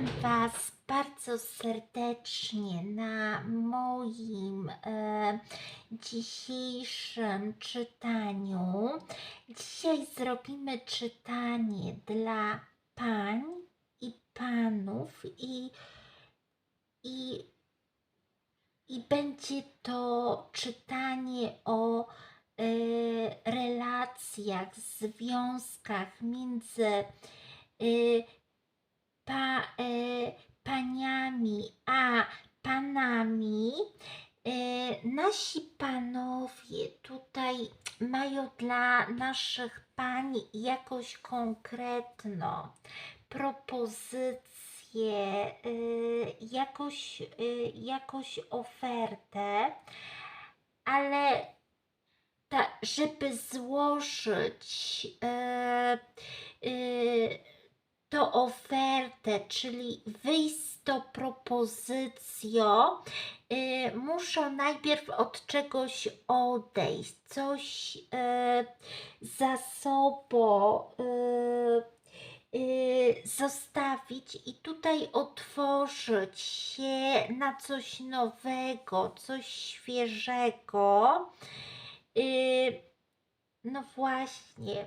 Witam Was bardzo serdecznie na moim e, dzisiejszym czytaniu. Dzisiaj zrobimy czytanie dla pań i panów i, i, i będzie to czytanie o e, relacjach, związkach między e, pa, e, paniami a panami. E, nasi panowie tutaj mają dla naszych pań jakąś konkretną propozycję, e, jakąś, e, ofertę, ale ta, żeby złożyć e, e, tą ofertę, czyli wyjść z tą propozycją, y, muszą najpierw od czegoś odejść, coś y, za sobą y, y, zostawić i tutaj otworzyć się na coś nowego, coś świeżego. Y, no właśnie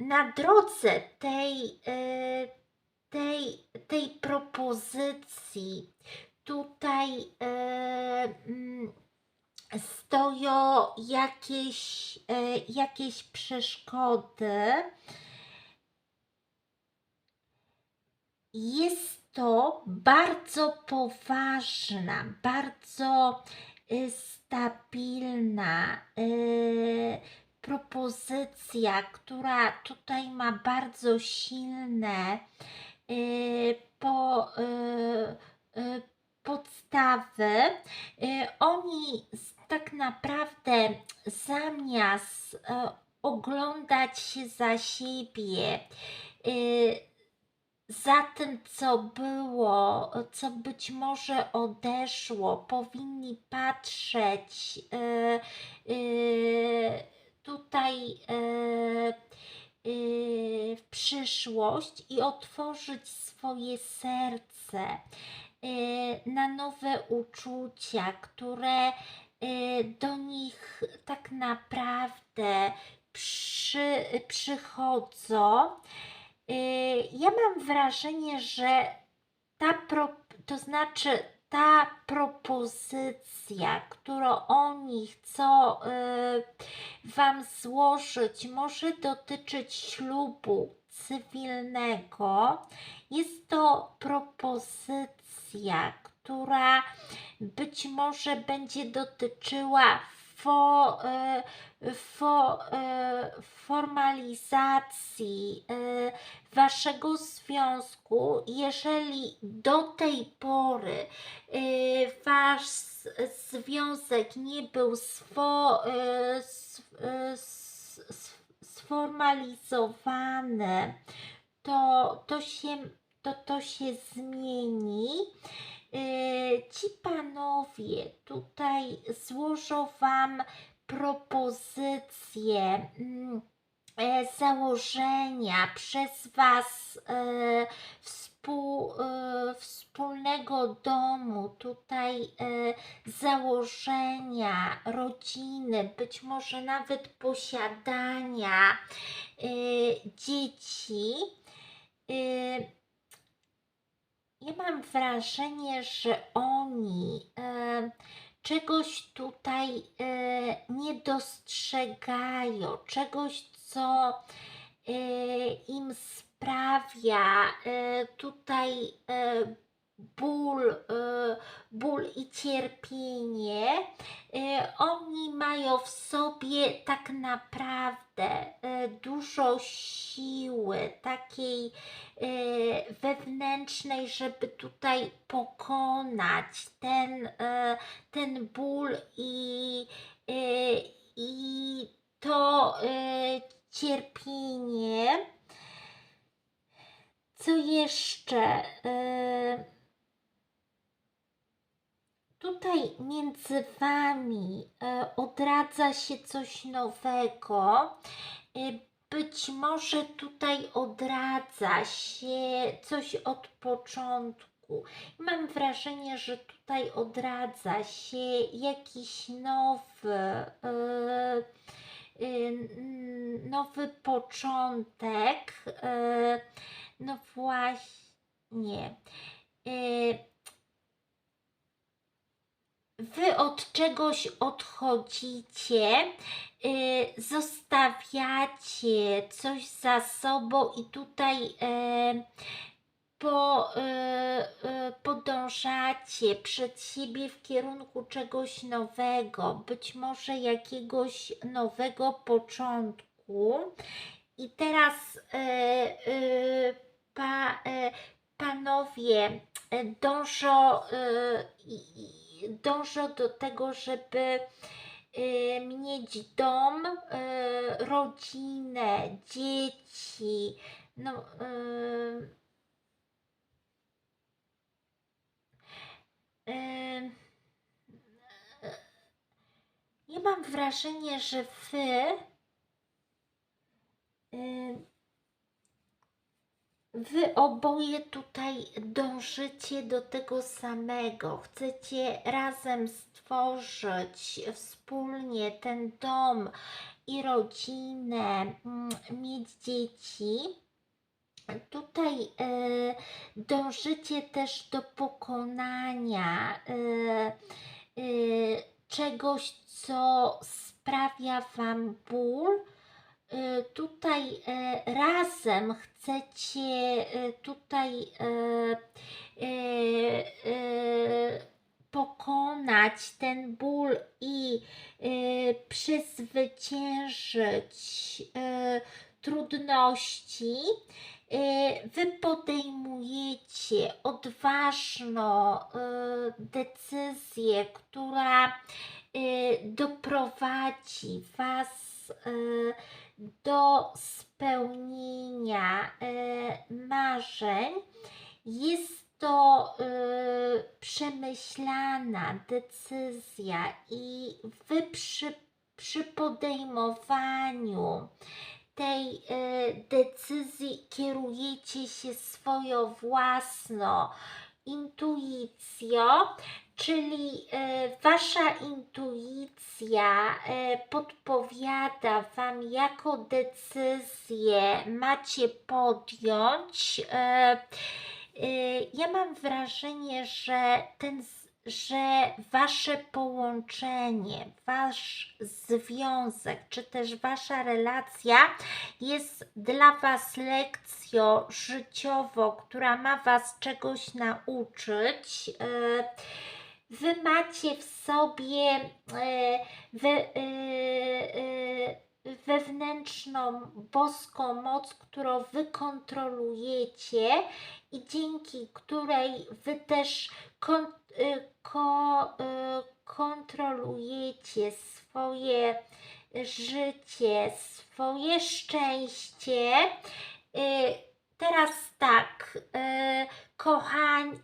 na drodze tej, y, tej, tej propozycji tutaj y, mm, stoją jakieś, y, jakieś przeszkody. Jest to bardzo poważna, bardzo y, stabilna y, propozycja, która tutaj ma bardzo silne y, po, y, y, podstawy. Oni tak naprawdę zamiast y, oglądać się za siebie, za tym, co było, co być może odeszło, powinni patrzeć y, y, tutaj y, y, w przyszłość i otworzyć swoje serce y, na nowe uczucia, które do nich tak naprawdę przy, przychodzą. Ja mam wrażenie, że ta pro, to znaczy ta propozycja, którą oni chcą y, Wam złożyć, może dotyczyć ślubu cywilnego. Jest to propozycja, która być może będzie dotyczyła fo, y, fo, y, formalizacji y, waszego związku, jeżeli do tej pory wasz związek nie był sformalizowany, to, to, się, to, to się zmieni. Y, Ci panowie tutaj złożą Wam propozycję mm, e, założenia przez Was e, współ, e, wspólnego domu, tutaj e, założenia rodziny, być może nawet posiadania e, dzieci. Ja mam wrażenie, że oni e, czegoś tutaj e, nie dostrzegają, czegoś, co e, im sprawia e, tutaj e, ból, e, ból i cierpienie. E, oni mają w sobie tak naprawdę e, dużo siły, takiej wewnętrznej, żeby tutaj pokonać ten, ten ból i, i to cierpienie. Co jeszcze? Tutaj między Wami e, odradza się coś nowego. E, być może tutaj odradza się coś od początku. Mam wrażenie, że tutaj odradza się jakiś nowy, e, nowy początek. No właśnie. Wy od czegoś odchodzicie, y, zostawiacie coś za sobą i tutaj y, po, y, podążacie przed siebie w kierunku czegoś nowego, być może jakiegoś nowego początku. I teraz pa, panowie dążą, dążą do tego, żeby y, mieć dom, y, rodzinę, dzieci. No, y, ja mam wrażenie, że wy Wy oboje tutaj dążycie do tego samego. Chcecie razem stworzyć wspólnie ten dom i rodzinę, mm, mieć dzieci. Tutaj e, dążycie też do pokonania e, e, czegoś, co sprawia Wam ból. E, tutaj e, razem chcecie e, tutaj pokonać ten ból i przezwyciężyć trudności. Wy podejmujecie odważną decyzję, która doprowadzi Was do spełnienia e, marzeń. Jest to e, przemyślana decyzja i Wy przy, przy podejmowaniu tej e, decyzji kierujecie się swoją własną intuicją, czyli e, wasza intuicja e, podpowiada wam, jaką decyzję macie podjąć. E, ja mam wrażenie, że ten że wasze połączenie, wasz związek, czy też wasza relacja jest dla was lekcją życiową, która ma was czegoś nauczyć. E, Wy macie w sobie e, we, e, e, wewnętrzną boską moc, którą wy kontrolujecie i dzięki której wy też kon, ko, kontrolujecie swoje życie, swoje szczęście. Teraz tak, kochani,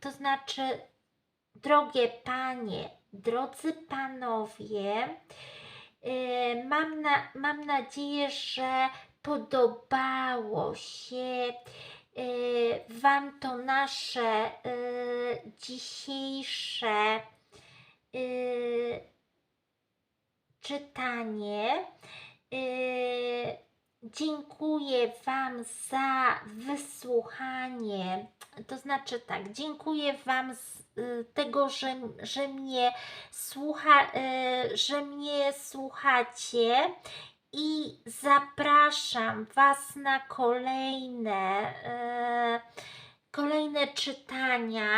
to znaczy, drogie panie, drodzy panowie, y, mam, na, mam nadzieję, że podobało się y, Wam to nasze y, dzisiejsze czytanie. Dziękuję Wam za wysłuchanie. To znaczy tak, dziękuję Wam z y, tego, że, że, mnie, słucha, y, że mnie słuchacie i zapraszam Was na kolejne, y, kolejne czytania.